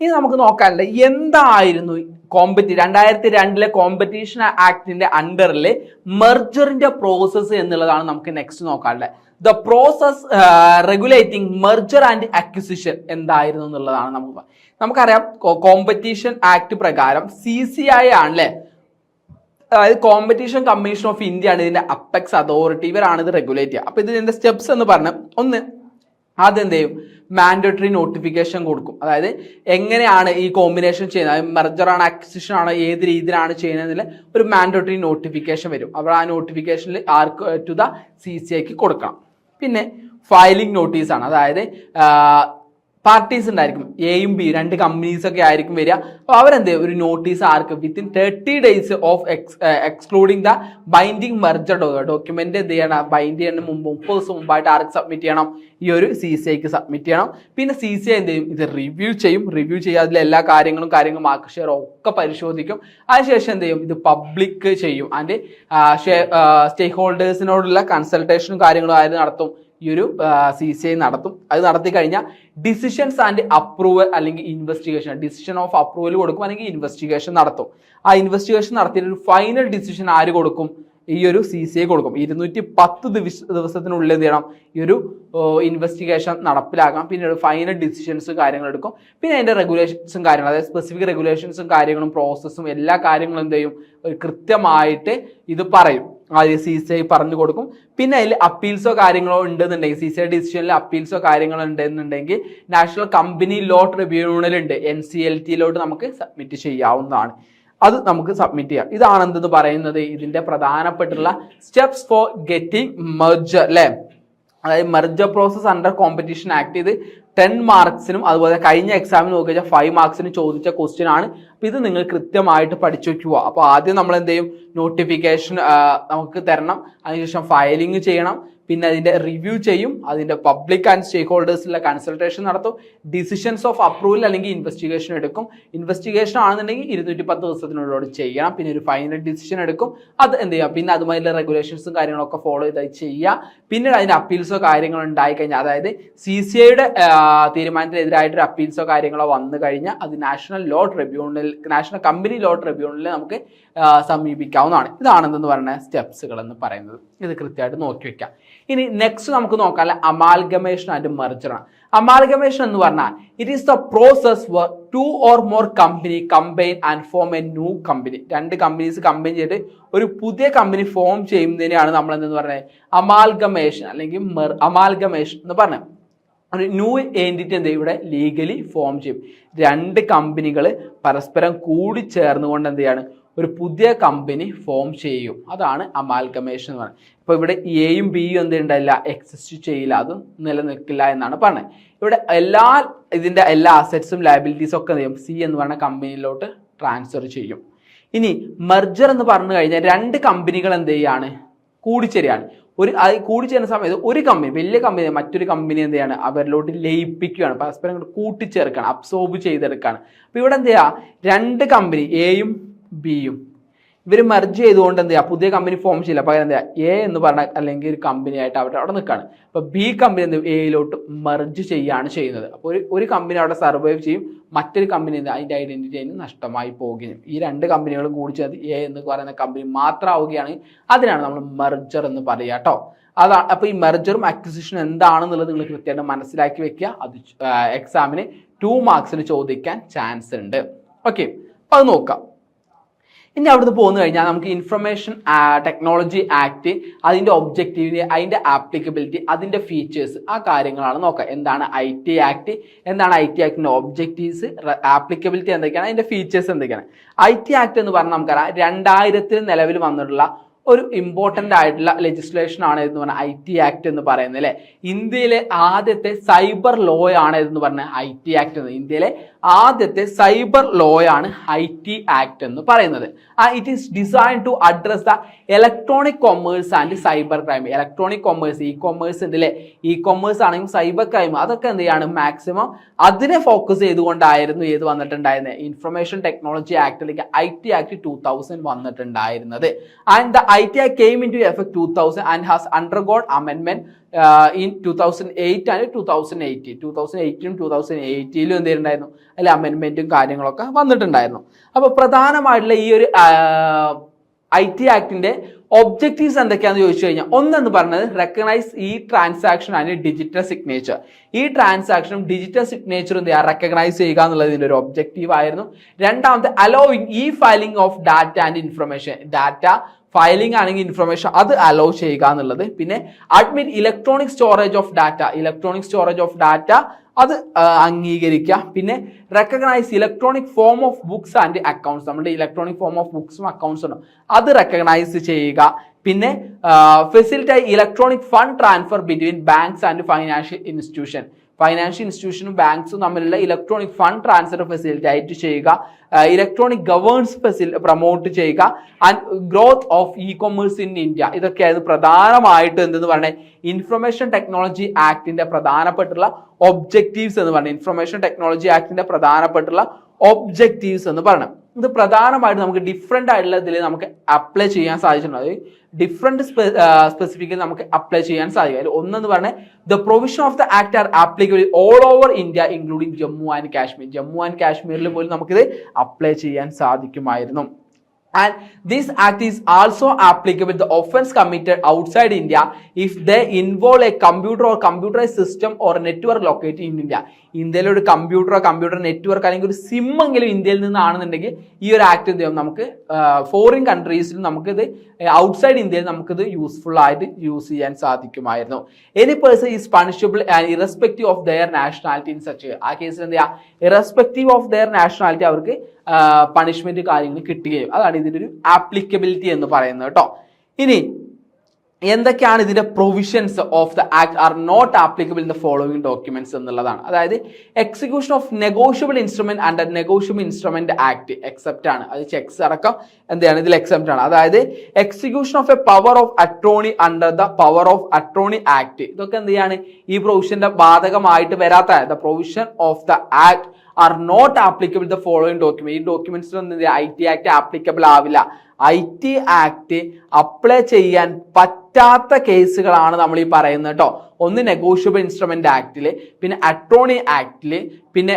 ഇനി നമുക്ക് നോക്കാനല്ലേ എന്തായിരുന്നു കോമ്പറ്റി രണ്ടായിരത്തി രണ്ടിലെ കോമ്പറ്റീഷൻ ആക്ടിന്റെ അണ്ടറിൽ മെർജറിന്റെ പ്രോസസ്സ് എന്നുള്ളതാണ് നമുക്ക് next നോക്കാനുള്ളത്. The process regulating merger and acquisition എന്തായിരുന്നു എന്നുള്ളതാണ് നമുക്ക് നമുക്കറിയാം കോമ്പറ്റീഷൻ ആക്ട് പ്രകാരം സി സി ഐ ആണല്ലേ? അതായത് കോമ്പറ്റീഷൻ കമ്മീഷൻ ഓഫ് ഇന്ത്യ ആണ് ഇതിന്റെ അപ്പെക്സ് അതോറിറ്റി ഇവരാണ് ഇത് റെഗുലേറ്റ് ചെയ്യുക. അപ്പൊ ഇതിന്റെ സ്റ്റെപ്സ് എന്ന് പറഞ്ഞ ഒന്ന് എന്ത് ചെയ്യും മാൻഡേറ്ററി നോട്ടിഫിക്കേഷൻ കൊടുക്കും. അതായത് എങ്ങനെയാണ് ഈ കോമ്പിനേഷൻ ചെയ്യുന്നത്? മെർജറാണ് അക്സിഷൻ ആണ് ഏത് രീതിയിലാണ് ചെയ്യുന്നതിൽ ഒരു മാൻഡേറ്ററി നോട്ടിഫിക്കേഷൻ വരും. അപ്പോൾ ആ നോട്ടിഫിക്കേഷനിൽ ആർക്ക് ടു ദ സി സി ഐക്ക് കൊടുക്കണം. പിന്നെ ഫയലിംഗ് നോട്ടീസാണ് അതായത് പാർട്ടീസ് ഉണ്ടായിരിക്കും. എയും ബി രണ്ട് കമ്പനീസ് ഒക്കെ ആയിരിക്കും വരിക. അപ്പോൾ അവരെന്ത് ഒരു notice arc within thirty days of ex excluding the binding merger document എന്ത് ചെയ്യണം? ബൈൻഡ് ചെയ്യുന്ന മുമ്പ് മുപ്പത് ദിവസം മുമ്പായിട്ട് ആർക്ക് സബ്മിറ്റ് ചെയ്യണം? ഈ ഒരു സി സി ഐക്ക് സബ്മിറ്റ് ചെയ്യണം. പിന്നെ സി സി ഐ എന്ത് ചെയ്യും? ഇത് റിവ്യൂ ചെയ്യും. റിവ്യൂ ചെയ്യുക. അതിലെ എല്ലാ കാര്യങ്ങളും കാര്യങ്ങളും മാർക്ക് ഷെയർ ഒക്കെ പരിശോധിക്കും. അതിനുശേഷം എന്ത് ചെയ്യും? ഇത് പബ്ലിക് ചെയ്യും. ആൻഡ് സ്റ്റേക്ക് ഹോൾഡേഴ്സിനോടുള്ള കൺസൾട്ടേഷനും കാര്യങ്ങളും ആയത് നടത്തും? ഈ ഒരു സി സി ഐ നടത്തും. അത് നടത്തി കഴിഞ്ഞാൽ ഡിസിഷൻസ് ആൻഡ് അപ്രൂവൽ അല്ലെങ്കിൽ ഇൻവെസ്റ്റിഗേഷൻ ഡിസിഷൻ ഓഫ് അപ്രൂവൽ കൊടുക്കും അല്ലെങ്കിൽ ഇൻവെസ്റ്റിഗേഷൻ നടത്തും. ആ ഇൻവെസ്റ്റിഗേഷൻ നടത്തിയിട്ട് ഒരു ഫൈനൽ ഡിസിഷൻ ആര് കൊടുക്കും? ഈ ഒരു സി സി ഐ കൊടുക്കും. ഇരുന്നൂറ്റി പത്ത് ദിവസ ദിവസത്തിനുള്ളിൽ എന്ത് ചെയ്യണം? ഈ ഒരു ഇൻവെസ്റ്റിഗേഷൻ നടപ്പിലാക്കാം. പിന്നെ ഒരു ഫൈനൽ ഡിസിഷൻസ് കാര്യങ്ങൾ എടുക്കും. പിന്നെ അതിന്റെ റെഗുലേഷൻസും കാര്യങ്ങളും അതായത് സ്പെസിഫിക് റെഗുലേഷൻസും കാര്യങ്ങളും പ്രോസസ്സും എല്ലാ കാര്യങ്ങളും എന്ത് ചെയ്യും? കൃത്യമായിട്ട് ഇത് പറയും. ആദ്യം സി സി ഐ പറഞ്ഞു കൊടുക്കും. പിന്നെ അതിൽ അപ്പീൽസോ കാര്യങ്ങളോ ഉണ്ടെന്നുണ്ടെങ്കിൽ സി സി ഐ ഡിസിഷനിൽ അപ്പീൽസോ കാര്യങ്ങളോ ഉണ്ടെന്നുണ്ടെങ്കിൽ നാഷണൽ കമ്പനി ലോ ട്രിബ്യൂണലുണ്ട് എൻ സി എൽ ടിയിലോട്ട് നമുക്ക് സബ്മിറ്റ് ചെയ്യാവുന്നതാണ്. അത് നമുക്ക് സബ്മിറ്റ് ചെയ്യാം. ഇതാണ് എന്തെന്ന് പറയുന്നത്? ഇതിന്റെ പ്രധാനപ്പെട്ടുള്ള സ്റ്റെപ്സ് ഫോർ ഗെറ്റിംഗ് മെർജർ അല്ലേ അതായത് merger process under competition act ഇത് ടെൻ മാർക്സിനും അതുപോലെ കഴിഞ്ഞ എക്സാമിന് നോക്കി കഴിഞ്ഞാൽ ഫൈവ് മാർക്സിന് ചോദിച്ച ക്വസ്റ്റ്യൻ ആണ്. അപ്പോൾ ഇത് നിങ്ങൾ കൃത്യമായിട്ട് പഠിച്ചു വയ്ക്കുക അപ്പോൾ ആദ്യം നമ്മൾ എന്ത് ചെയ്യും? നോട്ടിഫിക്കേഷൻ നമുക്ക് തരണം. അതിനുശേഷം ഫയലിംഗ് ചെയ്യണം. പിന്നെ അതിന്റെ റിവ്യൂ ചെയ്യും. അതിന്റെ പബ്ലിക് ആൻഡ് സ്റ്റേക്ക് ഹോൾഡേഴ്സിലെ കൺസൾട്ടേഷൻ നടത്തും. ഡിസിഷൻസ് ഓഫ് അപ്രൂവൽ അല്ലെങ്കിൽ ഇൻവെസ്റ്റിഗേഷൻ എടുക്കും. ഇൻവെസ്റ്റിഗേഷൻ ആണെന്നുണ്ടെങ്കിൽ ഇരുന്നൂറ്റി പത്ത് ദിവസത്തിനുള്ളിലൂടെ ചെയ്യണം. പിന്നെ ഒരു ഫൈനൽ ഡിസിഷൻ എടുക്കും. അത് എന്ത് ചെയ്യാം പിന്നെ അതുമായിട്ടുള്ള റെഗുലേഷൻസും കാര്യങ്ങളൊക്കെ ഫോളോ ചെയ്തായി ചെയ്യുക. പിന്നീട് അതിന്റെ അപ്പീൽസോ കാര്യങ്ങളോ ഉണ്ടായിക്കഴിഞ്ഞാൽ അതായത് സി സി ഐയുടെ തീരുമാനത്തിനെതിരായിട്ടൊരു അപ്പീൽസോ കാര്യങ്ങളോ വന്നു കഴിഞ്ഞാൽ അത് national law tribunal national company law ട്രിബ്യൂണലിൽ നമുക്ക് സമീപിക്കാവുന്നതാണ്. ഇതാണെന്ന് പറയുന്ന? സ്റ്റെപ്സുകൾ എന്ന് പറയുന്നത്. ഇത് കൃത്യമായിട്ട് നോക്കി വെക്കാം. ഇനി നെക്സ്റ്റ് നമുക്ക് നോക്കാനുള്ള അമാൽഗമേഷൻ ആൻഡ് മെർജറാണ് അമാൽഗമേഷൻ എന്ന് പറഞ്ഞാൽ it is the process where two or more company combine and form a new company രണ്ട് കമ്പനീസ് കമ്പൈൻ ചെയ്തിട്ട് ഒരു പുതിയ കമ്പനി ഫോം ചെയ്യുന്നതിനെയാണ് നമ്മൾ എന്തെന്ന് പറയുന്നത് അമാൽഗമേഷൻ അല്ലെങ്കിൽ അമാൽഗമേഷൻ എന്ന് പറഞ്ഞത് ന്യൂ എന്റിറ്റി എന്ത് ഇവിടെ? ലീഗലി ഫോം ചെയ്യും. രണ്ട് കമ്പനികൾ പരസ്പരം കൂടി ചേർന്നുകൊണ്ട് എന്ത് ചെയ്യാണ്? ഒരു പുതിയ കമ്പനി ഫോം ചെയ്യും. അതാണ് അമാൽഗമേഷൻ എന്ന് പറയുന്നത്. ഇപ്പോൾ ഇവിടെ എയും ബിയും എന്ത് ഉണ്ടല്ല എക്സിസ്റ്റ് ചെയ്യില്ല. അതും നിലനിൽക്കില്ല എന്നാണ് പറഞ്ഞത്. ഇവിടെ എല്ലാ ഇതിന്റെ എല്ലാ അസറ്റ്സും ലയബിലിറ്റീസും ഒക്കെ ചെയ്യും? സി എന്ന് പറയുന്ന കമ്പനിയിലോട്ട് ട്രാൻസ്ഫർ ചെയ്യും. ഇനി മെർജർ എന്ന് പറഞ്ഞു കഴിഞ്ഞാൽ രണ്ട് കമ്പനികൾ എന്ത് ചെയ്യാണ്? കൂടിച്ചേരുകയാണ് ഒരു കൂടിച്ചേരുന്ന സമയത്ത് ഒരു കമ്പനി വലിയ കമ്പനി മറ്റൊരു കമ്പനി എന്ത് ചെയ്യാണ്? അവരിലോട്ട് ലയിപ്പിക്കുകയാണ്. പരസ്പരം അങ്ങോട്ട് കൂട്ടിച്ചേർക്കുകയാണ് അബ്സോർബ് ചെയ്തെടുക്കുകയാണ്. അപ്പോൾ ഇവിടെ എന്ത് ചെയ്യുക? രണ്ട് കമ്പനി എയും ബിയും ഇവർ മെർജ് ചെയ്തുകൊണ്ട് എന്ത് ചെയ്യുക പുതിയ കമ്പനി ഫോം ചെയ്യില്ല. പകരം എന്താ എ എന്ന് പറഞ്ഞ അല്ലെങ്കിൽ ഒരു കമ്പനി ആയിട്ട് അവിടെ അവിടെ നിൽക്കുകയാണ് അപ്പോൾ ബി കമ്പനി എന്ത് എയിലോട്ട് മെർജ് ചെയ്യുകയാണ് ചെയ്യുന്നത്. അപ്പോൾ ഒരു ഒരു കമ്പനി അവിടെ സർവൈവ് ചെയ്യും. മറ്റൊരു കമ്പനി അതിന്റെ ഐഡന്റിറ്റി അതിന് നഷ്ടമായി പോവുകയും ഈ രണ്ട് കമ്പനികളും കൂടി ചേർത്ത് എ എന്ന് പറയുന്ന കമ്പനി മാത്രമാവുകയാണെങ്കിൽ അതിനാണ് നമ്മൾ മെർജർ എന്ന് പറയുക കേട്ടോ. അതാണ് അപ്പോൾ ഈ മെർജറും അക്വിസിഷനും എന്താണെന്നുള്ളത് നിങ്ങൾ കൃത്യമായിട്ട് മനസ്സിലാക്കി വെക്കുക. അത് എക്സാമിന് ടു മാർക്സിന് ചോദിക്കാൻ ചാൻസ് ഉണ്ട്. ഓക്കെ അപ്പോൾ അത് നോക്കാം. ഇനി അവിടുന്ന് പോന്നു കഴിഞ്ഞാൽ നമുക്ക് ഇൻഫർമേഷൻ ടെക്നോളജി ആക്ട് അതിന്റെ ഒബ്ജക്റ്റീവ് അതിന്റെ ആപ്ലിക്കബിലിറ്റി അതിന്റെ ഫീച്ചേഴ്സ് ആ കാര്യങ്ങളാണ് നോക്കുക എന്താണ് ഐ ടി ആക്ട് എന്താണ് ഐ ടി ആക്ടിന്റെ ഒബ്ജക്റ്റീവ്സ് ആപ്ലിക്കബിലിറ്റി എന്തൊക്കെയാണ് അതിന്റെ ഫീച്ചേഴ്സ് എന്തൊക്കെയാണ്. ഐ ടി ആക്ട് എന്ന് പറഞ്ഞാൽ നമുക്കറിയാം രണ്ടായിരത്തിൽ നിലവിൽ വന്നിട്ടുള്ള ഒരു ഇമ്പോർട്ടന്റ് ആയിട്ടുള്ള ലെജിസ്ലേഷൻ ആണ് എന്ന് പറഞ്ഞാൽ ഐ ടി ആക്ട് എന്ന് പറയുന്നത് അല്ലേ? ഇന്ത്യയിലെ ആദ്യത്തെ സൈബർ ലോ ആണ് എന്ന് പറഞ്ഞ ഐ ടി ആക്ട് എന്ന്. ഇന്ത്യയിലെ ആദ്യത്തെ സൈബർ ലോ ആണ് ഐ ടി ആക്ട് എന്ന് പറയുന്നത്. It is design to address the electronic commerce and cyber crime electronic commerce E commerce ഉണ്ട് അല്ലേ ഇ കൊമേഴ്സ് ആണെങ്കിലും സൈബർ ക്രൈം അതൊക്കെ എന്ത് ചെയ്യാണ്? മാക്സിമം അതിനെ ഫോക്കസ് ചെയ്തുകൊണ്ടായിരുന്നു ഏത് വന്നിട്ടുണ്ടായിരുന്നത് ഇൻഫർമേഷൻ ടെക്നോളജി ആക്ട് അല്ലെങ്കിൽ I T act two thousand വന്നിട്ടുണ്ടായിരുന്നത്. And the I T act came into effect two thousand and has undergone അമെൻമെന്റ് in two thousand eight and two thousand eighteen two thousand എയ്റ്റീനും two thousand എയ്റ്റീനിലും എന്ത് ചെയ്തിട്ടുണ്ടായിരുന്നു? അതിൽ അമെൻമെന്റും കാര്യങ്ങളൊക്കെ വന്നിട്ടുണ്ടായിരുന്നു. അപ്പോൾ പ്രധാനമായിട്ടുള്ള ഈ ഒരു ഐ ടി ആക്ടിന്റെ ഒബ്ജക്റ്റീവ്സ് എന്തൊക്കെയാണെന്ന് ചോദിച്ചു കഴിഞ്ഞാൽ ഒന്നെന്ന് പറഞ്ഞത് റെക്കഗ്നൈസ് ഈ ട്രാൻസാക്ഷൻ ആൻഡ് ഡിജിറ്റൽ സിഗ്നേച്ചർ ഈ ട്രാൻസാക്ഷനും ഡിജിറ്റൽ സിഗ്നേച്ചറും എന്ത് ചെയ്യുക? റെക്കഗ്നൈസ് ചെയ്യുക എന്നുള്ളത് ഇതിന്റെ ഒരു ഒബ്ജക്റ്റീവ് ആയിരുന്നു. രണ്ടാമത്തെ അലോയിങ് ഈ filing of data and information data filing ആണെങ്കിൽ ഇൻഫർമേഷൻ അത് അലോ ചെയ്യുക എന്നുള്ളത്. പിന്നെ admit electronic storage of data electronic storage of data അത് അംഗീകരിക്കുക പിന്നെ recognise electronic form of books and accounts നമ്മുടെ ഇലക്ട്രോണിക് ഫോം ഓഫ് ബുക്സും അക്കൗണ്ട്സും ഉണ്ടോ അത് റെക്കഗ്നൈസ് ചെയ്യുക. പിന്നെ facilitate electronic fund transfer between banks and financial institution financial ഇൻസ്റ്റിറ്റ്യൂഷനും ബാങ്ക്സും തമ്മിലുള്ള electronic fund transfer facility facilitate ചെയ്യുക ഇലക്ട്രോണിക് ഗവേൺസ് ഫെസിൽ പ്രൊമോട്ട് ചെയ്യുക and growth of e commerce in India ഇതൊക്കെയായിരുന്നു പ്രധാനമായിട്ട് എന്തെന്ന് പറയുന്നത് ഇൻഫർമേഷൻ ടെക്നോളജി ആക്ടിന്റെ പ്രധാനപ്പെട്ടുള്ള ഒബ്ജക്റ്റീവ്സ് എന്ന് പറയുന്നത് ഇൻഫർമേഷൻ ടെക്നോളജി ആക്ടിന്റെ പ്രധാനപ്പെട്ടുള്ള ഒബ്ജക്റ്റീവ്സ് എന്ന് പറയണം. ഇത് പ്രധാനമായിട്ട് നമുക്ക് ഡിഫറെന്റ് ആയിട്ടുള്ള ഇതിൽ നമുക്ക് അപ്ലൈ ചെയ്യാൻ സാധിച്ചിട്ടുണ്ട്. അതായത് ഡിഫറെന്റ് സ്പെസിഫിക്കലി നമുക്ക് അപ്ലൈ ചെയ്യാൻ സാധിക്കും. അതിൽ ഒന്നെന്ന് പറഞ്ഞാൽ the provision of the act are applicable all over India including Jammu and Kashmir Jammu and കാശ്മീരിൽ പോലും നമുക്കിത് അപ്ലൈ ചെയ്യാൻ സാധിക്കുമായിരുന്നു. And this act is also applicable the offense committed outside india if they involve a computer or computerized system or network located in india. ഇന്ത്യയിലെ ഒരു കമ്പ്യൂട്ടറോ computer network അല്ലെങ്കിൽ ഒരു SIM എങ്കിലും ഇന്ത്യയിൽ നിന്നാണെന്നുണ്ടെങ്കിൽ ഈ ഒരു ആക്ട് എന്ത് ചെയ്യും? നമുക്ക് ഫോറിൻ കൺട്രീസിൽ നമുക്കിത് ഔട്ട്സൈഡ് ഇന്ത്യയിൽ നമുക്കിത് യൂസ്ഫുൾ ആയിട്ട് യൂസ് ചെയ്യാൻ സാധിക്കുമായിരുന്നു. Any person is punishable and irrespective of their nationality in such ആ കേസിൽ എന്ത് ചെയ്യുക ഇറസ്പെക്റ്റീവ് ഓഫ് ദെയർ നാഷണാലിറ്റി അവർക്ക് പണിഷ്മെന്റ് കാര്യങ്ങൾ കിട്ടുകയും അതാണ് ഇതിന്റെ ഒരു ആപ്ലിക്കബിലിറ്റി എന്ന് പറയുന്നത് കേട്ടോ ഇനി എന്തൊക്കെയാണ് ഇതിന്റെ provisions of the act are not applicable in the following documents എന്നുള്ളതാണ്. അതായത് execution of negotiable instrument and negotiable instrument act except ആണ്. അത് ചെക്സ് അടക്കം എന്താണ്? ഇതിൽ എക്സെപ്റ്റ് ആണ്. അതായത് execution of a power of attorney under the power of attorney act ഇതൊക്കെ എന്ത് ചെയ്യാണ്? ഈ പ്രൊവിഷന്റെ ബാധകമായിട്ട് വരാത്ത the provision of the act are not applicable the following document ഈ ഡോക്യുമെന്റ്സിലൊന്നും ഐ ടി ആക്ട് ആപ്ലിക്കബിൾ ആവില്ല. ഐ ടി ആക്ട് അപ്ലൈ ചെയ്യാൻ പറ്റാത്ത കേസുകളാണ് നമ്മൾ ഈ പറയുന്നത് കേട്ടോ ഒന്ന് നെഗോഷ്യബിൾ ഇൻസ്ട്രുമെന്റ് ആക്ടിൽ പിന്നെ അട്രോണി ആക്ടിൽ പിന്നെ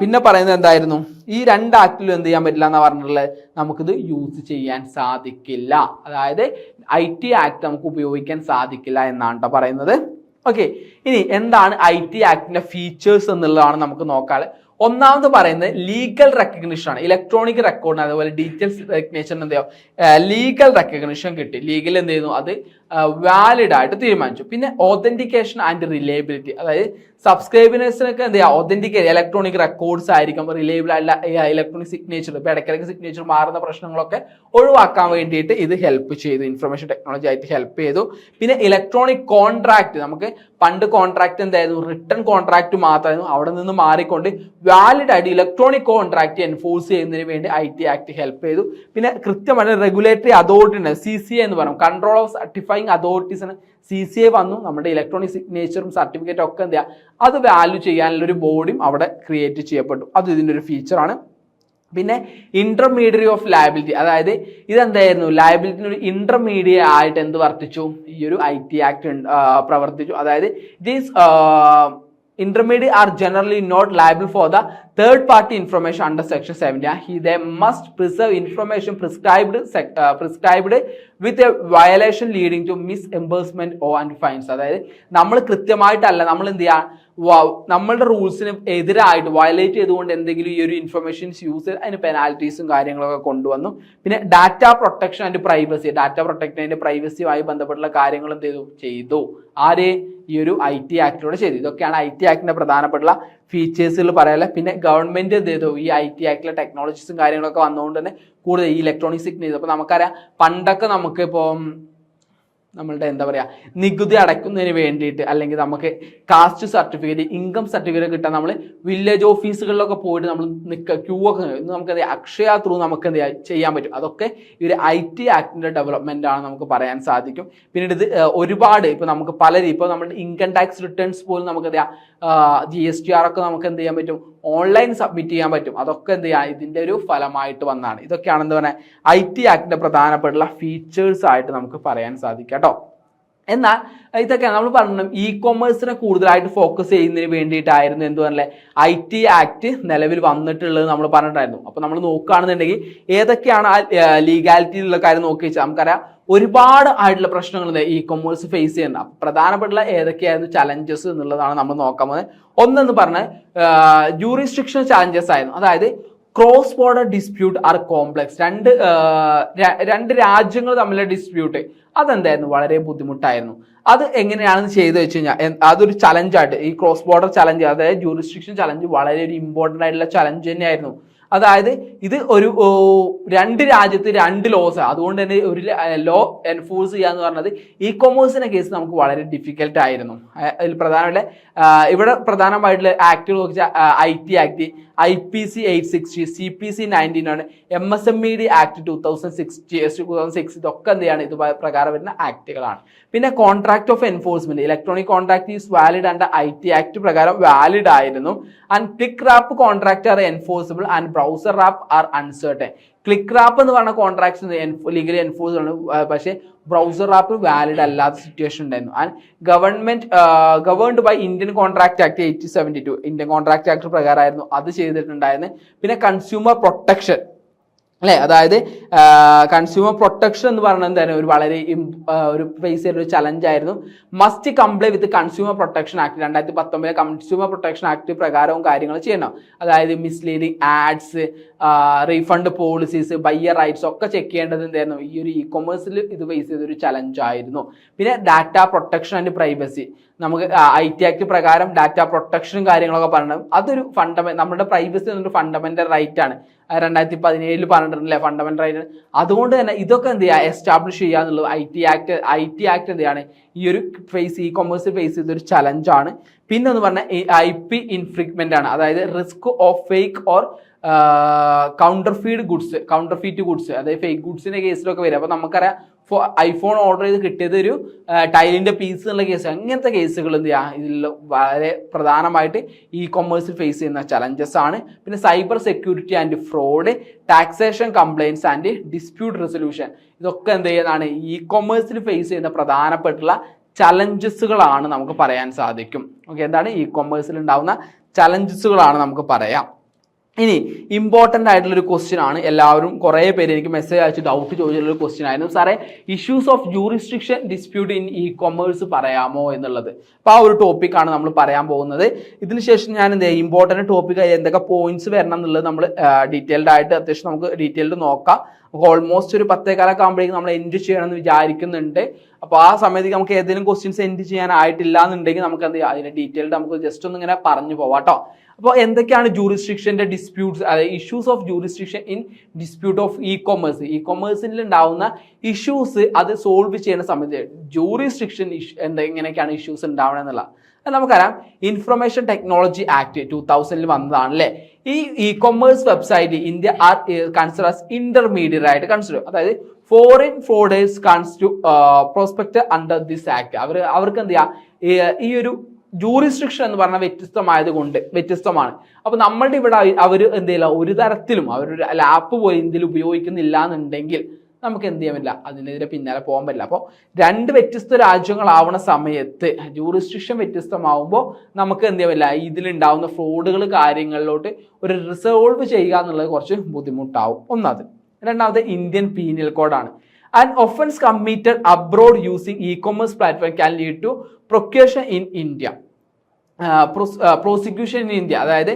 പിന്നെ പറയുന്നത് എന്തായിരുന്നു? ഈ രണ്ട് ആക്ടിലും എന്ത് ചെയ്യാൻ പറ്റില്ല എന്ന് പറഞ്ഞിട്ടുള്ളത്? നമുക്കിത് യൂസ് ചെയ്യാൻ സാധിക്കില്ല. അതായത് ഐ ടി ആക്ട് നമുക്ക് ഉപയോഗിക്കാൻ സാധിക്കില്ല എന്നാണ് കേട്ടോ പറയുന്നത്. ഓക്കെ ഇനി എന്താണ് ഐ ടി ആക്ടിന്റെ ഫീച്ചേഴ്സ് എന്നുള്ളതാണ് നമുക്ക് നോക്കാൻ ഒന്നാമത് പറയുന്നത് ലീഗൽ റെക്കഗ്നിഷൻ ആണ്. ഇലക്ട്രോണിക് റെക്കോർഡിന് അതുപോലെ ഡീറ്റെയിൽസ് റെക്കഗ്നേഷൻ എന്ത് ലീഗൽ റെക്കഗ്നിഷൻ കിട്ടി. ലീഗൽ എന്ത് ചെയ്യുന്നു അത് വാലിഡ് ആയിട്ട് തീരുമാനിച്ചു. പിന്നെ ഓതന്റിക്കേഷൻ ആൻഡ് റിലയബിലിറ്റി അതായത് സബ്സ്ക്രൈബേഴ്സിനൊക്കെ എന്ത് ചെയ്യുക ഒതന്റിക്കേറ്റ് ഇലക്ട്രോണിക് റെക്കോർഡ്സ് ആയിരിക്കും. റിലയബിൾ അല്ല ഇലക്ട്രോണിക് സിഗ്നേച്ചർ ഇപ്പൊ ഇടയ്ക്കിടയ്ക്ക് സിഗ്നേച്ചർ മാറുന്ന പ്രശ്നങ്ങളൊക്കെ ഒഴിവാക്കാൻ വേണ്ടിയിട്ട് ഇത് ഹെൽപ്പ് ചെയ്തു. ഇൻഫർമേഷൻ ടെക്നോളജി ആയിട്ട് ഹെൽപ്പ് ചെയ്തു. പിന്നെ ഇലക്ട്രോണിക് കോൺട്രാക്ട് നമുക്ക് പണ്ട് കോൺട്രാക്ട് എന്തായിരുന്നു? റിട്ടേൺ കോൺട്രാക്ട് മാത്രമായിരുന്നു. അവിടെ നിന്ന് മാറിക്കൊണ്ട് വാലിഡ് ആയിട്ട് ഇലക്ട്രോണിക് കോൺട്രാക്ട് എൻഫോഴ്സ് ചെയ്യുന്നതിന് വേണ്ടി ഐ ടി ആക്ട് ഹെൽപ്പ് ചെയ്തു. പിന്നെ കൃത്യമായിട്ട് റെഗുലേറ്ററി അതോറിറ്റി സി സി എന്ന് പറയും. കൺട്രോൾ ഓഫ് സർട്ടിഫൈങ് അതോറിറ്റീസിന് സി സി എ വന്നു. നമ്മുടെ ഇലക്ട്രോണിക് സിഗ്നേച്ചറും സർട്ടിഫിക്കറ്റും ഒക്കെ എന്താ അത് വാല്യൂ ചെയ്യാനുള്ള ഒരു ബോഡിയും അവിടെ ക്രിയേറ്റ് ചെയ്യപ്പെട്ടു. അത് ഇതിന്റെ ഒരു ഫീച്ചറാണ് പിന്നെ ഇന്റർമീഡിയറി ഓഫ് ലയബിലിറ്റി അതായത് ഇതെന്തായിരുന്നു? ലയബിലിറ്റിന് ഒരു ഇന്റർമീഡിയറ്റ് ആയിട്ട് എന്ത് വർത്തിച്ചു? ഈ ഒരു ഐ ടി ആക്ട് പ്രവർത്തിച്ചു. അതായത് these intermediate are generally not liable for the third party information under section 70 he they must preserve information prescribed uh, prescribed with a violation leading to misreimbursement or and fines അതായത് നമ്മൾ കൃത്യമായിട്ടല്ല നമ്മൾ എന്ത് ചെയ്യുക നമ്മളുടെ റൂൾസിന് എതിരായിട്ട് violate ചെയ്തുകൊണ്ട് എന്തെങ്കിലും ഈ ഒരു ഇൻഫർമേഷൻസ് യൂസ് ചെയ്ത് അതിന് പെനാൽറ്റീസും കാര്യങ്ങളൊക്കെ കൊണ്ടുവന്നു. പിന്നെ data protection and privacy data protection അതിന്റെ പ്രൈവസിയുമായി ബന്ധപ്പെട്ടുള്ള കാര്യങ്ങൾ എന്ത് ചെയ്തു? ചെയ്തു. ആരെ? ഈ ഒരു ഐ ടി ആക്ടിലൂടെ ചെയ്തു. ഇതൊക്കെയാണ് ഐ ടി ആക്ടിന്റെ പ്രധാനപ്പെട്ടുള്ള ഫീച്ചേഴ്സുകൾ പറയാല്ലേ പിന്നെ ഗവൺമെന്റ് എന്ത് ചെയ്തു? ഈ ഐ ടി ആക്ടിലെ ടെക്നോളജീസും കാര്യങ്ങളൊക്കെ വന്നുകൊണ്ട് തന്നെ കൂടുതൽ ഈ ഇലക്ട്രോണിക് സിഗ്നേച്ചർ അപ്പോൾ നമുക്കറിയാം പണ്ടൊക്കെ നമുക്ക് ഇപ്പോൾ നമ്മളുടെ എന്താ പറയുക നികുതി അടയ്ക്കുന്നതിന് വേണ്ടിയിട്ട് അല്ലെങ്കിൽ നമുക്ക് കാസ്റ്റ് സർട്ടിഫിക്കറ്റ് ഇൻകം സർട്ടിഫിക്കറ്റ് കിട്ടാൻ നമ്മൾ വില്ലേജ് ഓഫീസുകളിലൊക്കെ പോയിട്ട് നമ്മൾ നിൽക്കുക ക്യൂ ഒക്കെ നമുക്ക് എന്ത് അക്ഷയ ത്രൂ നമുക്ക് എന്താ ചെയ്യാൻ പറ്റും. അതൊക്കെ ഈ ഒരു ഐ ടി ആക്ടിന്റെ ഡെവലപ്മെന്റ് ആണ് നമുക്ക് പറയാൻ സാധിക്കും. പിന്നീട് ഇത് ഒരുപാട് ഇപ്പോൾ നമുക്ക് പലരും ഇപ്പോൾ നമ്മുടെ ഇൻകം ടാക്സ് റിട്ടേൺസ് പോലും നമുക്ക് എന്താ ജി എസ് ടി ആർ ഒക്കെ നമുക്ക് എന്ത് ചെയ്യാൻ പറ്റും ഓൺലൈൻ സബ്മിറ്റ് ചെയ്യാൻ പറ്റും. അതൊക്കെ എന്ത് ചെയ്യാം? ഇതിന്റെ ഒരു ഫലമായിട്ട് വന്നതാണ് ഇതൊക്കെയാണ് എന്താ പറയുക? ഐ ടി ആക്ടിന്റെ പ്രധാനപ്പെട്ടുള്ള ഫീച്ചേഴ്സ് ആയിട്ട് നമുക്ക് പറയാൻ സാധിക്കാം കേട്ടോ. എന്നാൽ ഇതൊക്കെ നമ്മൾ പറഞ്ഞു ഇ കൊമേഴ്സിനെ കൂടുതലായിട്ട് ഫോക്കസ് ചെയ്യുന്നതിന് വേണ്ടിയിട്ടായിരുന്നു എന്ത് പറഞ്ഞാൽ ഐ ടി ആക്ട് നിലവിൽ വന്നിട്ടുള്ളത് നമ്മൾ പറഞ്ഞിട്ടായിരുന്നു അപ്പോൾ നമ്മൾ നോക്കുകയാണെന്നുണ്ടെങ്കിൽ ഏതൊക്കെയാണ് ആ ലീഗാലിറ്റിയിലുള്ള കാര്യം നോക്കി വെച്ചാൽ നമുക്കറിയാം ഒരുപാട് ആയിട്ടുള്ള പ്രശ്നങ്ങൾ ഇ കൊമേഴ്സ് ഫേസ് ചെയ്യുന്ന അപ്പോൾ പ്രധാനപ്പെട്ടുള്ള ഏതൊക്കെയായിരുന്നു ചലഞ്ചസ് എന്നുള്ളതാണ് നമ്മൾ നോക്കാൻ പോകുന്നത്. ഒന്നെന്ന് പറഞ്ഞാൽ ജൂറിസ്ട്രിക്ഷൻ ചാലഞ്ചസ് ആയിരുന്നു. അതായത് cross border dispute are complex രണ്ട് രണ്ട് രാജ്യങ്ങൾ തമ്മിലെ ഡിസ്പ്യൂട്ട് അതെന്തായിരുന്നു? വളരെ ബുദ്ധിമുട്ടായിരുന്നു. അത് എങ്ങനെയാണെന്ന് ചെയ്തു വെച്ച് കഴിഞ്ഞാൽ അതൊരു ചലഞ്ചായിട്ട് ഈ ക്രോസ് ബോർഡർ ചലഞ്ച് അതായത് ജൂറിസ്ട്രിക്ഷൻ ചലഞ്ച് വളരെ ഒരു ഇമ്പോർട്ടന്റ് ആയിട്ടുള്ള ചലഞ്ച് തന്നെയായിരുന്നു. അതായത് ഇത് ഒരു രണ്ട് രാജ്യത്ത് രണ്ട് ലോസ് അതുകൊണ്ട് തന്നെ ഒരു ലോ എൻഫോഴ്സ് ചെയ്യുക എന്ന് പറഞ്ഞത് ഇ കൊമേഴ്സിന്റെ കേസ് നമുക്ക് വളരെ ഡിഫിക്കൽട്ട് ആയിരുന്നു. ആ, അതിൽ പ്രധാനമായിട്ട് ഇവിടെ പ്രധാനമായിട്ടുള്ള act നോക്കിച്ചാൽ I T act I P C eight sixty C P C nineteen ആണ് M S M E D act two thousand sixty two thousand six ഇതൊക്കെ എന്താണ് ഇത് പ്രകാരം വരുന്ന ആക്ടുകളാണ്. പിന്നെ contract of enforcement electronic contract is valid and I T act പ്രകാരം valid ആയിരുന്നു. And click wrap contract are enforceable and browser wrap are uncertain click wrap എന്ന് പറഞ്ഞ കോൺട്രാക്ട്സ് ലീഗലി എൻഫോഴ്സ് ആണ്. പക്ഷേ ബ്രൗസർ ആപ്പ് വാലിഡ് അല്ലാത്ത situation ഉണ്ടായിരുന്നു. And government governed by Indian contract act eighty seventy two Indian contract act പ്രകാരമായിരുന്നു അത് ചെയ്തിട്ടുണ്ടായിരുന്നത് പിന്നെ consumer protection അല്ലേ? അതായത് കൺസ്യൂമർ പ്രൊട്ടക്ഷൻ എന്ന് പറയുന്നത് എന്താണ്? ഒരു വളരെ ഒരു ഫേസ് ചെയ്ത ഒരു ചലഞ്ച് ആയിരുന്നു. Must comply with consumer protection act രണ്ടായിരത്തി പത്തൊമ്പതിലെ കൺസ്യൂമർ പ്രൊട്ടക്ഷൻ ആക്ട് പ്രകാരവും കാര്യങ്ങൾ ചെയ്യണം. അതായത് misleading ads refund policies buyer rights ഒക്കെ ചെക്ക് ചെയ്യേണ്ടത് എന്തായിരുന്നു? ഈ ഒരു ഇ കൊമേഴ്സിൽ ഇത് ബേസ് ചെയ്തൊരു ചലഞ്ച് ആയിരുന്നു. പിന്നെ ഡാറ്റ പ്രൊട്ടക്ഷൻ ആൻഡ് പ്രൈവസി നമുക്ക് ഐ ടി ആക്ട് പ്രകാരം ഡാറ്റ പ്രൊട്ടക്ഷനും കാര്യങ്ങളൊക്കെ പറഞ്ഞു അതൊരു ഫണ്ടമെ നമ്മുടെ പ്രൈവസി എന്നൊരു ഫണ്ടമെന്റൽ റൈറ്റ് ആണ്. രണ്ടായിരത്തി പതിനേഴിൽ പറഞ്ഞിട്ടുണ്ടല്ലേ ഫണ്ടമെന്റൽ റൈറ്റ് അതുകൊണ്ട് തന്നെ ഇതൊക്കെ എന്ത് ചെയ്യുക? എസ്റ്റാബ്ലിഷ് ചെയ്യുക എന്നുള്ളത് I T act I T act എന്താണ് ഈ ഒരു ഫേസ് ഇ കൊമേഴ്സ് ഫേസ് ചെയ്തൊരു ചലഞ്ചാണ് പിന്നെ എന്ന് പറഞ്ഞാൽ ഐ പി ഇൻഫ്രിക്മെന്റ് ആണ്. അതായത് risk of fake or counterfeit goods counterfeit goods അതായത് ഫേക്ക് ഗുഡ്സിന്റെ കേസിലൊക്കെ വരും. അപ്പൊ നമുക്കറിയാം ഐഫോൺ ഓർഡർ ചെയ്ത് കിട്ടിയത് ഒരു ടൈലിന്റെ പീസ് എന്നുള്ള കേസ്. അങ്ങനത്തെ കേസുകൾ എന്ത് ചെയ്യുക ഇതിൽ വളരെ പ്രധാനമായിട്ട് ഇ കൊമേഴ്സിൽ ഫേസ് ചെയ്യുന്ന ചലഞ്ചസ് ആണ്. പിന്നെ cyber security and fraud taxation compliance and dispute resolution ഇതൊക്കെ എന്ത് ചെയ്യുന്നതാണ്? ഇ കൊമേഴ്സിൽ ഫേസ് ചെയ്യുന്ന പ്രധാനപ്പെട്ടുള്ള ചലഞ്ചസുകളാണ് നമുക്ക് പറയാൻ സാധിക്കും. ഓക്കെ എന്താണ്? ഇ കൊമേഴ്സിൽ ഉണ്ടാവുന്ന ചലഞ്ചസുകളാണ് നമുക്ക് പറയാം. ഇനി ഇമ്പോർട്ടന്റ് ആയിട്ടുള്ള ഒരു ക്വസ്റ്റ്യൻ ആണ്. എല്ലാവരും കുറേ പേര് എനിക്ക് മെസ്സേജ് അയച്ച് ഡൗട്ട് ചോദിച്ചിട്ടുള്ള ഒരു ക്വസ്റ്റ്യൻ ആയിരുന്നു. സാറേ issues of jurisdiction dispute in e commerce പറയാമോ എന്നുള്ളത്? അപ്പോൾ ആ ഒരു ടോപ്പിക്കാണ് നമ്മൾ പറയാൻ പോകുന്നത്. ഇതിന് ശേഷം ഞാൻ എന്ത് ഇമ്പോർട്ടന്റ് ടോപ്പിക് എന്തൊക്കെ പോയിന്റ്സ് വരണം എന്നുള്ളത് നമ്മൾ ഡീറ്റെയിൽഡ് ആയിട്ട് അത്യാവശ്യം നമുക്ക് ഡീറ്റെയിൽഡ് നോക്കാം. ഓൾമോസ്റ്റ് ഒരു പത്തേക്കാലൊക്കെ ആകുമ്പോഴേക്കും നമ്മൾ എൻഡ് ചെയ്യണമെന്ന് വിചാരിക്കുന്നുണ്ട്. അപ്പോൾ ആ സമയത്ത് നമുക്ക് ഏതെങ്കിലും ക്വസ്റ്റ്യൻസ് എൻഡ് ചെയ്യാനായിട്ടില്ല എന്നുണ്ടെങ്കിൽ നമുക്ക് എന്ത് അതിന്റെ ഡീറ്റെയിൽഡ് നമുക്ക് ജസ്റ്റ് ഒന്ന് ഇങ്ങനെ പറഞ്ഞു പോവാം കേട്ടോ. അപ്പോൾ എന്തൊക്കെയാണ് ജൂറിസ്ട്രിക്ഷന്റെ ഡിസ്പ്യൂട്ട്സ് അതായത് issues of jurisdiction in dispute of e commerce e കൊമേഴ്സിൽ ഉണ്ടാവുന്ന ഇഷ്യൂസ് അത് സോൾവ് ചെയ്യുന്ന സമയത്ത് ജൂറിസ്ട്രിക്ഷൻ എന്താ എങ്ങനെയൊക്കെയാണ് ഇഷ്യൂസ് ഉണ്ടാവണം എന്നുള്ള. നമുക്കറിയാം. ഇൻഫർമേഷൻ ടെക്നോളജി ആക്ട് ടൂ തൗസൻഡിൽ വന്നതാണ് അല്ലേ ഈ e commerce website India are consider as intermediate ആയിട്ട് കൺസിഡർ അതായത് foreign ഫ്രോഡേഴ്സ് കൺസ്റ്റു prospect under this act അവർ അവർക്ക് എന്ത് ചെയ്യാം? ഈ ഒരു ജൂറിസ്ട്രിക്ഷൻ എന്ന് പറഞ്ഞാൽ വ്യത്യസ്തമായത് കൊണ്ട് വ്യത്യസ്തമാണ്. അപ്പൊ നമ്മളുടെ ഇവിടെ അവർ എന്ത് ചെയ്യില്ല ഒരു തരത്തിലും അവരൊരു ലാപ്പ് പോയി ഇന്ത്യയിൽ ഉപയോഗിക്കുന്നില്ല എന്നുണ്ടെങ്കിൽ നമുക്ക് എന്ത് ചെയ്യാൻ പറ്റില്ല അതിനെതിരെ പിന്നാലെ പോകാൻ പറ്റില്ല. അപ്പോൾ രണ്ട് വ്യത്യസ്ത രാജ്യങ്ങളാവണ സമയത്ത് ജൂറിസ്ട്രിക്ഷൻ വ്യത്യസ്തമാവുമ്പോൾ നമുക്ക് എന്ത് ചെയ്യാൻ പറ്റില്ല ഇതിലുണ്ടാവുന്ന ഫ്രോഡുകൾ കാര്യങ്ങളിലോട്ട് ഒരു റിസോൾവ് ചെയ്യുക എന്നുള്ളത് കുറച്ച് ബുദ്ധിമുട്ടാവും. ഒന്നത് രണ്ടാമത് ഇന്ത്യൻ പീനൽ കോഡാണ് and offence committed abroad e commerce platform can lead to prosecution in India prosecution in India അതായത്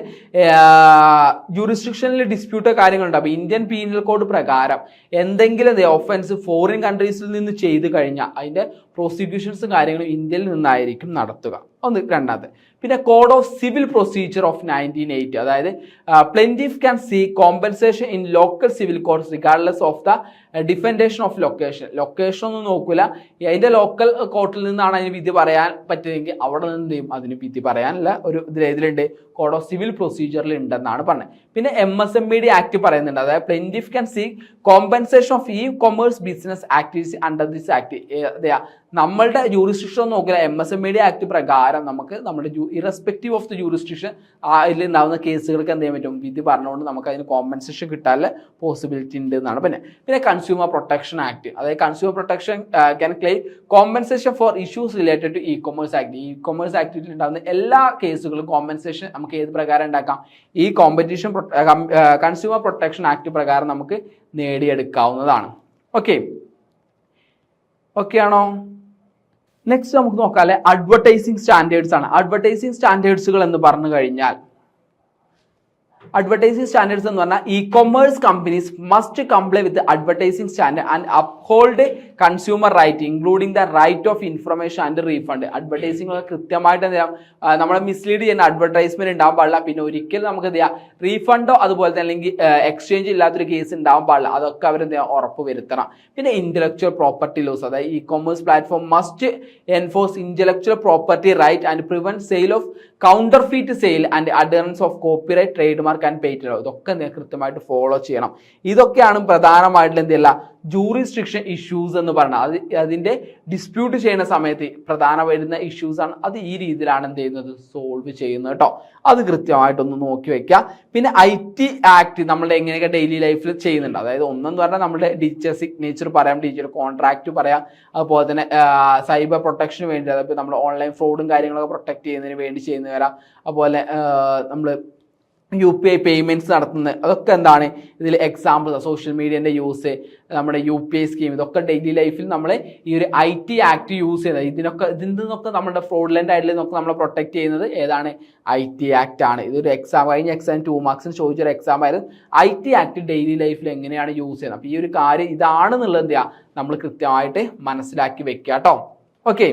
ജൂറിസ്ട്രിക്ഷനിൽ ഡിസ്പ്യൂട്ടോ കാര്യങ്ങളുണ്ട്. അപ്പോൾ ഇന്ത്യൻ പീനൽ കോഡ് പ്രകാരം എന്തെങ്കിലും ഒഫൻസ് ഫോറിൻ കൺട്രീസിൽ നിന്ന് ചെയ്തു കഴിഞ്ഞാൽ അതിന്റെ പ്രോസിക്യൂഷൻസും കാര്യങ്ങളും ഇന്ത്യയിൽ നിന്നായിരിക്കും നടത്തുക. ഒന്ന് രണ്ടാമത്തെ. പിന്നെ code of civil procedure of nineteen eighty അതായത് plaintiff can see compensation in local civil courts regardless of the defendant of location location ഒന്നും നോക്കില്ല അതിന്റെ ലോക്കൽ കോർട്ടിൽ നിന്നാണ് അതിന് വിധി പറയാൻ പറ്റുമെങ്കിൽ അവിടെ നിന്ന് ചെയ്യും? അതിന് വിധി പറയാനുള്ള ഒരു ഇതിൽ കോഡ് ഓഫ് സിവിൽ പ്രൊസീജിയറിൽ ഉണ്ടെന്നാണ് പറഞ്ഞത്. പിന്നെ M S M B D act പറയുന്നുണ്ട്. അതായത് plaintiff can see compensation of e commerce business activities under this act നമ്മളുടെ ജൂറിസ്ട്രിക്ഷൻ നോക്കില്ല M S M media act പ്രകാരം നമുക്ക് നമ്മുടെ ഇറസ്പെക്റ്റീവ് ഓഫ് ദി ജൂറിസ്ട്രിക്ഷൻ അതിൽ ഉണ്ടാകുന്ന കേസുകൾക്ക് എന്ത് ചെയ്യാൻ പറ്റും? വിധി പറഞ്ഞുകൊണ്ട് നമുക്ക് അതിന് കോമ്പൻസേഷൻ കിട്ടാനുള്ള പോസിബിലിറ്റി ഉണ്ട് എന്നാണ്. പിന്നെ പിന്നെ കൺസ്യൂമർ പ്രൊട്ടക്ഷൻ ആക്ട് അതായത് consumer protection can claim compensation for issues related to e commerce act e commerce ആക്ടിൽ ഉണ്ടാകുന്ന എല്ലാ കേസുകളും കോമ്പൻസേഷൻ നമുക്ക് ഏത് പ്രകാരം ഉണ്ടാക്കാം? ഈ കോമ്പറ്റീഷൻ കൺസ്യൂമർ പ്രൊട്ടക്ഷൻ ആക്ട് പ്രകാരം നമുക്ക് നേടിയെടുക്കാവുന്നതാണ്. ഓക്കെ ഓക്കെ ആണോ? നെക്സ്റ്റ് നമുക്ക് നോക്കാം അല്ലെ അഡ്വർടൈസിങ് സ്റ്റാൻഡേർഡ്സ് ആണ് അഡ്വർടൈസിങ് സ്റ്റാൻഡേർഡ്സുകൾ എന്ന് പറഞ്ഞു കഴിഞ്ഞാൽ അഡ്വർടൈസിംഗ് സ്റ്റാൻഡേർഡ്സ് എന്ന് പറഞ്ഞാൽ e commerce companies must comply with advertising standard and uphold consumer right including the right of information and refund advertising കൃത്യമായിട്ട് എന്ത് നമ്മളെ മിസ്ലീഡ് ചെയ്യുന്ന അഡ്വർടൈസ്മെന്റ് ഉണ്ടാവാൻ പാടില്ല. പിന്നെ ഒരിക്കലും നമുക്ക് എന്ത് റീഫണ്ടോ അതുപോലെ തന്നെ അല്ലെങ്കിൽ എക്സ്ചേഞ്ച് ഇല്ലാത്തൊരു കേസ് ഉണ്ടാവാൻ പാടില്ല. അതൊക്കെ അവർ എന്ത് ഉറപ്പ് വരുത്തണം. പിന്നെ ഇന്റലക്ച്വൽ പ്രോപ്പർട്ടി ലോസ് അതായത് e commerce platform must enforce intellectual property right and prevent sale of counterfeit sale and adherence of copyright trademark and patent ഇതൊക്കെ നിങ്ങൾ കൃത്യമായിട്ട് ഫോളോ ചെയ്യണം. ഇതൊക്കെയാണ് പ്രധാനമായിട്ടുള്ള എന്തില്ല ജൂറിസ്ട്രിക്ഷൻ ഇഷ്യൂസ് എന്ന് പറഞ്ഞാൽ അത് അതിന്റെ ഡിസ്പ്യൂട്ട് ചെയ്യുന്ന സമയത്ത് പ്രധാന വരുന്ന ഇഷ്യൂസ് ആണ്. അത് ഈ രീതിയിലാണ് എന്ത് ചെയ്യുന്നത്? സോൾവ് ചെയ്യുന്നത് കേട്ടോ. അത് കൃത്യമായിട്ടൊന്ന് നോക്കി വെക്കുക. പിന്നെ ഐ ടി ആക്ട് നമ്മളുടെ എങ്ങനെയൊക്കെ ഡെയിലി ലൈഫിൽ ചെയ്യുന്നുണ്ട്. അതായത് ഒന്നെന്ന് പറഞ്ഞാൽ നമ്മുടെ ഡിജിറ്റൽ സിഗ്നേച്ചർ പറയാം ഡിജിറ്റൽ കോൺട്രാക്റ്റ് പറയാം. അതുപോലെ തന്നെ സൈബർ പ്രൊട്ടക്ഷന് വേണ്ടി അതായത് നമ്മൾ ഓൺലൈൻ ഫ്രോഡും കാര്യങ്ങളൊക്കെ പ്രൊട്ടക്ട് ചെയ്യുന്നതിന് വേണ്ടി ചെയ്യുന്ന വരാം അതുപോലെ നമ്മൾ യു പി ഐ പേയ്മെന്റ്സ് നടത്തുന്നത് അതൊക്കെ എന്താണ്? ഇതിൽ എക്സാമ്പിൾ സോഷ്യൽ മീഡിയേന്റെ യൂസ് നമ്മുടെ യു പി ഐ സ്കീം ഇതൊക്കെ ഡെയിലി ലൈഫിൽ നമ്മൾ ഈ ഒരു ഐ ടി ആക്ട് യൂസ് ചെയ്യുന്നത്. ഇതിനൊക്കെ ഇതിൽ നിന്നൊക്കെ നമ്മുടെ ഫ്രോഡ്ലന്റ് ആയിട്ടുള്ള നിന്നൊക്കെ നമ്മളെ പ്രൊട്ടക്ട് ചെയ്യുന്നത് ഏതാണ്? ഐ ടി ആക്ട് ആണ്. ഇതൊരു എക്സാം കഴിഞ്ഞ എക്സാം ടു മാർക്സിന് ചോദിച്ചൊരു എക്സാം ആയിരുന്നു. ഐ ടി ആക്ട് ഡെയിലി ലൈഫിൽ എങ്ങനെയാണ് യൂസ് ചെയ്യുന്നത്? അപ്പോൾ ഈ ഒരു കാര്യം ഇതാണെന്നുള്ളത് എന്ത് നമ്മൾ കൃത്യമായിട്ട് മനസ്സിലാക്കി വെക്കുക കേട്ടോ. ഓക്കെ